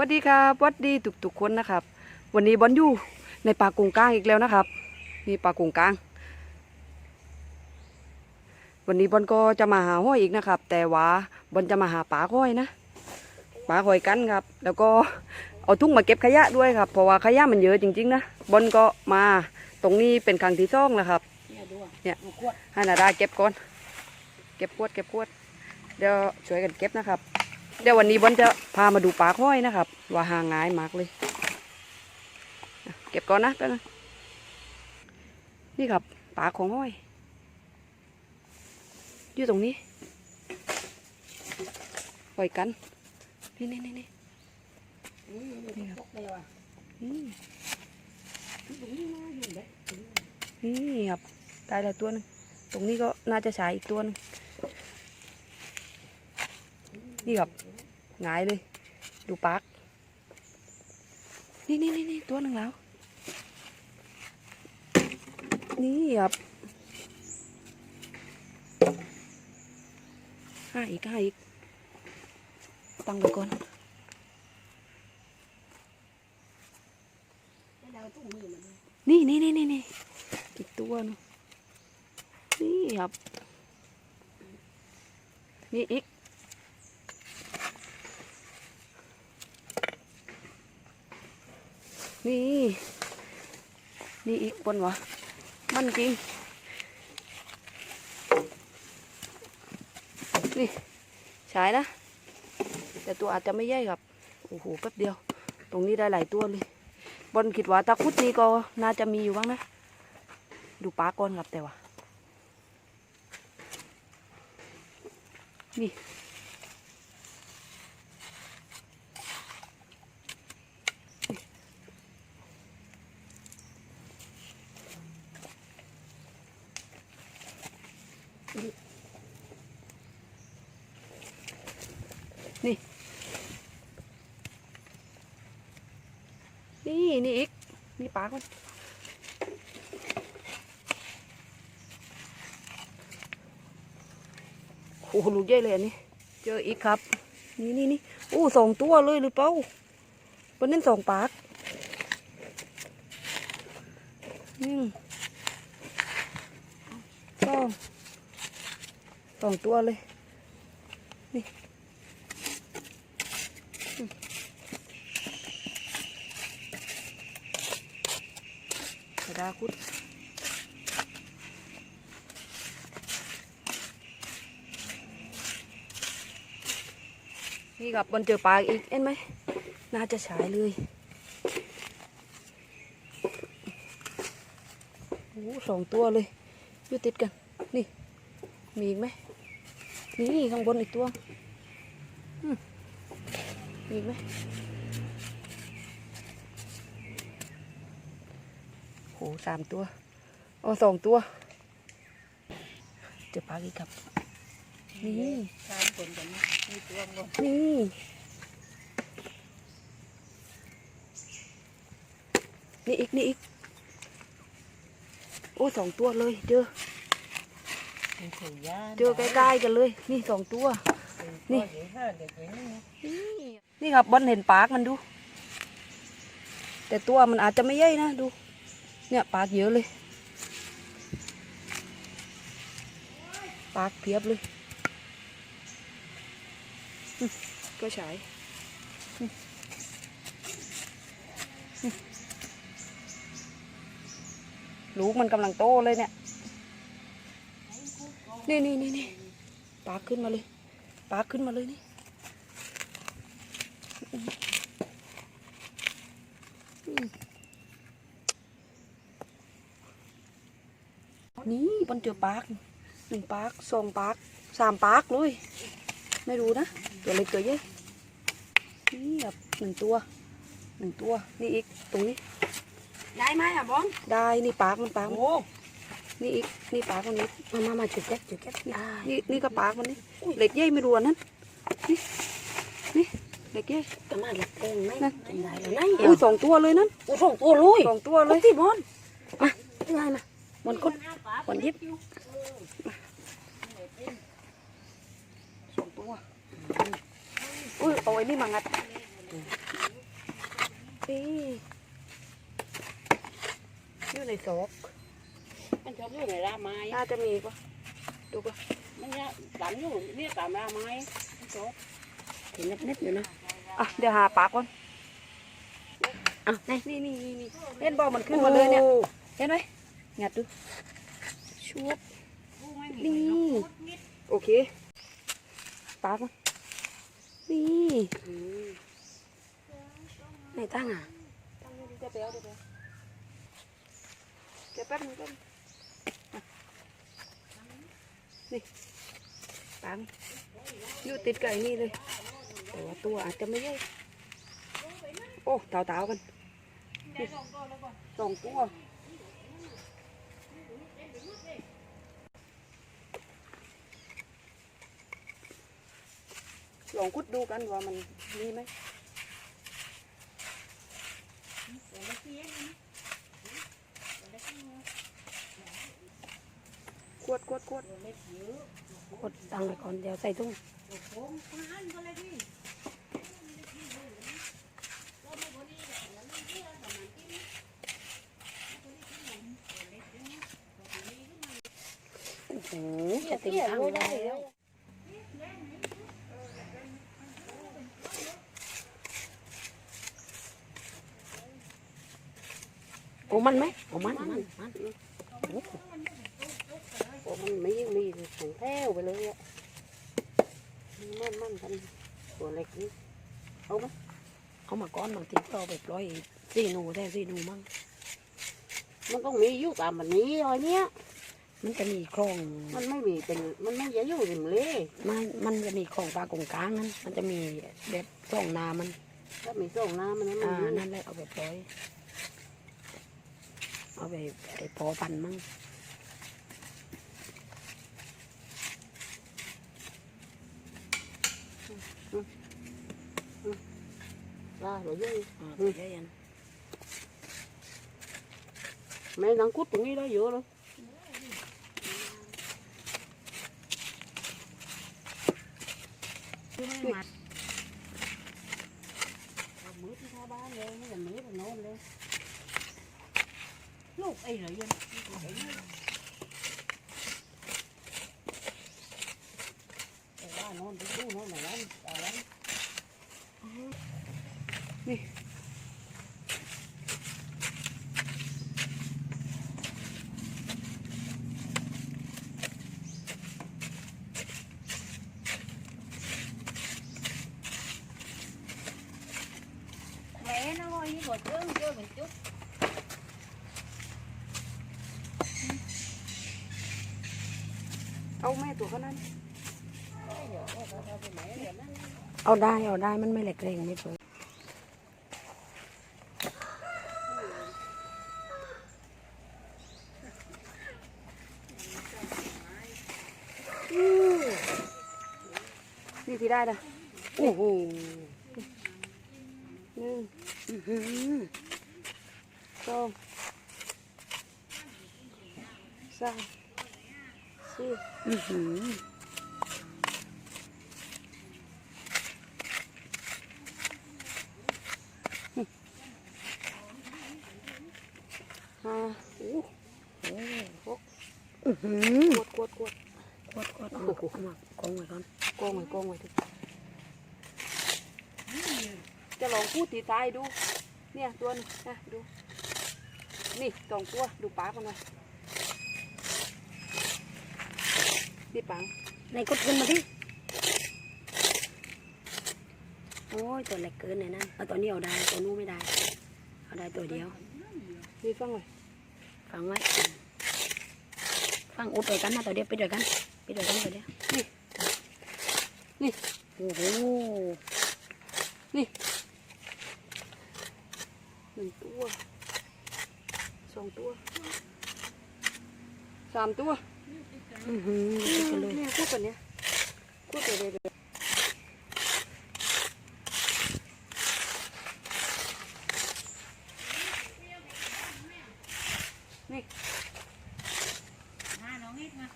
วัสดีครับหวัสดีทุกๆคนนะครับ วันนี้บอลอยู่ในป่ากงกลางอีกแล้วนะครับนี่ป่ากงกลาง วันนี้บอลก็จะมาหาห้อยอีกนะครับ แต่ว่าบอลจะมาหาป่าห้อยนะป่าห้อยกันครับ แล้วก็เอาทุ่งมาเก็บขยะด้วยครับ เพราะว่าขยะมันเยอะจริง ๆ นะบอลก็มาตรงนี้เป็นครั้งที่สองแล้วครับเนี่ยดูอะเนี่ยดูขวดให้นาดาเก็บก่อน เก็บขวดเก็บขวดเดี๋ยวช่วยกันเก็บนะครับ เดี๋ยววันนี้บอนจะพามาดูปลาห้อยนะครับ ว่าหาง่ายมากเลย เก็บก่อนนะแป๊บนึงนี่ครับปลาของห้อย อยู่ตรงนี้ปล่อยกัน นี่นี่นี่นี่นี่พกไปว่ะนี่ตรงนี้นะอยู่เด็กนี่ครับได้แล้วตัวหนึงตรงนี้ก็น่าจะใช้อีกตัวหนึงนี่ครับ หงายเลย ดูปากนี่นี่นี่นี่ตัวหนึ่งแล้ว นี่ครับห้าอีกห้าอีก ตั้งไปก่อนไม่ได้เอาตุ้งมือมันเลยนี่นี่นี่นี่นี่อีกตัวนึงนี่ครับ นี่อีก นี่ นี่อีกบนวะมันจริง นี่ใช้นะ แต่ตัวอาจจะไม่ใหญ่ครับ โอ้โห แป๊บเดียว ตรงนี้ได้หลายตัวเลยบอลคิดว่าตะคุดนี้ก็น่าจะมีอยู่บ้างนะ ดูปลาก่อนครับแต่ว่า นี่ นี่ นี่นี่อีก นี่ปลาก่อนโอ้โหลูกใหญ่เลยอันนี้ เจออีกครับ นี่นี่นี่โอ้สองตัวเลยหรือเปล่าวันนั้นสองปากหนึ่งสอง สองตัวเลย นี่กระดาคุดนี่ครับบนเจอปลาอีกเห็นไหม น่าจะฉายเลยโอ้สองตัวเลยอยู่ติดกัน นี่ มีอีกไหม นี่ข้างบนอีกตัวอืมมีกไหมโหสามตัวโอ้สองตัวเจอปลาอีกครับ นี่ตามคนกันนะมีตัวงนี่นี่อีกนี่อีก โอ้สองตัวเลยเจอมีถุงยา เจอใกล้ๆกันเลย นี่สองตัวนี่นี่เดี๋ยวห้าเดี๋ยวเดี๋ยวนี่นะนี่ นี่ครับบอลเห็นปากมันดู แต่ตัวมันอาจจะไม่ใหญ่นะดู เนี่ยปากเยอะเลย ปากเพียบเลยอืมก็ใช้อืมอืมลูกมันกำลังโตเลยเนี่ย นี่นี่นี่นี่ปากขึ้นมาเลยปากขึ้นมาเลยนี่นี่บนเจอปากหนึ่งปากสองปากสามปากเลยไม่รู้นะ ตัวเล็กตัวใหญ่นี่แบบหนึ่งตัวหนึ่งตัว นี่อีกตรงนี้ได้ไหมอะบอลได้ นี่ปากมันปากมันโอ้ นี่อีกนี่ปลาคนนี้มามามาจุดแก๊บจุดแก๊บนี่นี่นี่ก็ปาคนนี้เหล็กเย่ไม่รัวนั่นนี่นี่เหล็กเย่กระมาหล็กแดงไหมนั่นั่นอุ้ยสองตัวเลยนั่นอุ้ยสองตัวเลยสองตัวเลยที่บอลมาง่ายมาบอลก้นบนยิบสองตัวอุ้ยเอาไนี่มางัดนี่อยู่ในซอก มันชอบอยู่ในราไม้น่าจะมีปะดูปะมันเนี่ยตามอยู่เนี่ยตามราไม้มันชอบเห็นเน็บๆอยู่นะอะเดี๋ยวหาปากก่อนอะนี่นี่นี่นี่นี่เห็นบอกมันขึ้นมาเลยเนี่ยโอ้เห็นไหมงัดดูชุบผู้ไม่มีนี่โอเคปากมันนี่อืมไหนตั้งอะตั้งนี่จะไปเอาเดี๋ยวไปเอาเดี๋ยวแป๊บนึงแป๊บนึงอะ นี่ปากมันอยู่ติดกับไอ้นี่เลย แต่ว่าตัวอาจจะไม่ใหญ่โอ้เต่าๆกันสองตัวลองคุดดูกันว่ามันมีไหม ขวดกดตังไปก่อนเดี๋ยวใส่ตุ้งโอ้โหจะเต็มถังแล้วโอ้มันไหมโอ้มันมันมัน โอ้มันไม่ยิ่งมีถึงแถวไปเลยอะมันมันกันตัวเล็กนี่เอาไหมเอามาก้อนบางทีก็เอาไปปล่อยซีหนูแท้ซีหนูมั่งมันต้องมีอยู่ตามแบบนี้อะไรเนี้ยมันจะมีคลองมันไม่มีเป็นมันไม่จะอยู่ริมเล่มันมันจะมีคลองปลากงกลางนั้นมันจะมีแบบคลองนามันถ้ามีส่งน้ำมันนะมันอ่าอยู่นั่นแหละเอาไปปล่อยเอาไปไอ้พอพันธุ์มั่ง ลาหัวยุ่ยอ่าตัวใหญ่ยันแม่นังคุดตรงนี้ได้เยอะเลยเนเลยไม่แต่มือแต่โน่นเลยลูกไอ้เหรอยังแต่ว่าโน่นไปดูโน่นไหนนั้นอะไร mẹ nó ngồi như một chương chưa một chút เอาแม่ตัวเขานั้นเอาได้ เอาได้ มันไม่แหลกเรงไม่เปิด นี่ที่ได้นะโอ้โหหนึ่งอื้อหือสองสามสี่ อื้อหือ ห้าโอ้ อื้อหือก วดกวดกวด กดกดเอามากมากองไว้ก่อน ก องไว้กองไว้ทุกจะลองพูดตีตายดู เนี่ยตัวนึงนะดู นี่สองตัวดูปากมันหน่อยนี่ปังในกดขึ้นมาดิ โอ้ยตัวเล็กเกินเลยนั่นเอาตัวนี้เอาได้ตัวนู้นไม่ได้ เอาได้ตัวเดียว นี่ฟังเลยฟังไว้ฟังอุดด้วยกันนะตัวเดียวไปด้วยกันไปด้วยกันตัวเดียวนี่ นี่ โอ้โหหนึ่งตัวสองตัวสามตัว อื้อหือติดกันเลยเนี่ยพูดแบบเนี้ยพูดไปเลยเลยนี่ à nó ít mà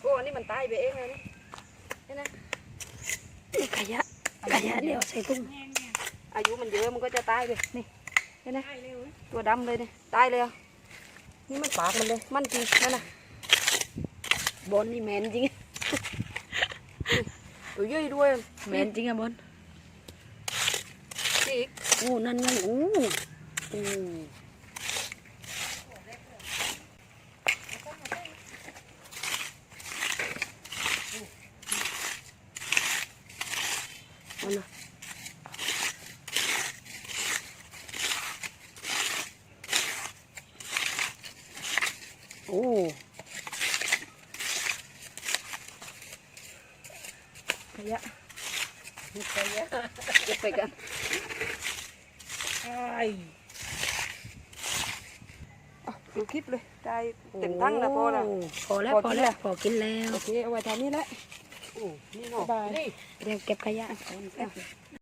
โอ้อันนี้มันตายไปเองเลยนี่ นี่ข ยะขยะเดี๋ยวใส่ตุ้ง nghe nha อายุมันเยอะมันก็จะตายไปนี่เห็นไหมตัวดำเลยเนี่ยตายเลยอะนี่มันปากมันเลยมันจริงนั่นน่ะบอลนี่แมนจริงตัวย่อยด้วยแมนจริงอะบอลนี่อีกโอ้นั่นไงโอ้โอ้ ขยะขยะเก็บไปกันไอ้อะดูคลิปเลย ได้เต็มทั้งแล้วพอแล้วพอแล้วพอพอกินแล้แล้ววพอกินแล้ว โอเค เอาไว้เท่านี้แหละโอ้นี่เนาะบ๊ายบายนี่เดี๋ยวเก็บขยะอะ